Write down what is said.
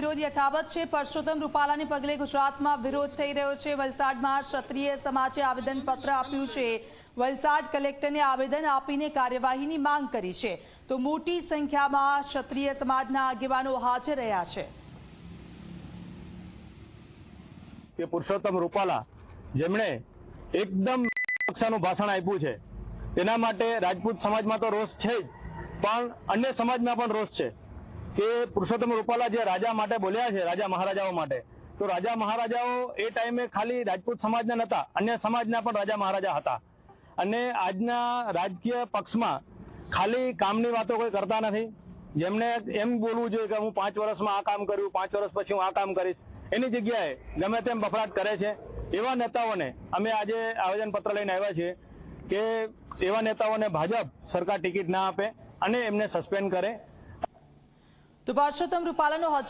વિરોધ યથાવત છે. પરસોત્તમ રૂપાલાને પગલે ગુજરાતમાં વિરોધ થઈ રહ્યો છે. વલસાડમાં ક્ષત્રિય સમાજે આવેદનપત્ર આપ્યું છે. વલસાડ કલેક્ટરને આવેદન આપીને કાર્યવાહીની માંગ કરી છે. તો મોટી સંખ્યામાં ક્ષત્રિય સમાજના આગેવાનો હાજર રહ્યા છે. કે પુરુષોત્તમ રૂપાલા જેમણે એકદમ કક્ષાનું ભાષણ આપ્યું છે. તેના માટે રાજપૂત સમાજમાં તો રોષ છે પણ અન્ય સમાજમાં પણ રોષ છે. કે પુરુષોત્તમ રૂપાલા જે રાજા માટે બોલ્યા છે, રાજા મહારાજાઓ માટે, તો રાજા મહારાજાઓ એ ટાઈમે ખાલી રાજપૂત સમાજના નહોતા અન્ય સમાજના પણ રાજા મહારાજા હતા. અને આજના રાજકીય પક્ષમાં ખાલી કામની વાતો કોઈ કરતા નથી. જેમને એમ બોલવું જોઈએ કે હું પાંચ વર્ષમાં આ કામ કર્યું, પાંચ વર્ષ પછી હું આ કામ કરીશ, એની જગ્યાએ ગમે તેમ બફડાટ કરે છે. એવા નેતાઓને અમે આજે આવેદન પત્ર લઈને આવ્યા છીએ કે એવા નેતાઓને ભાજપ સરકાર ટિકિટ ના આપે અને એમને સસ્પેન્ડ કરે. તો પરસોત્તમ રૂપાલાનો હજી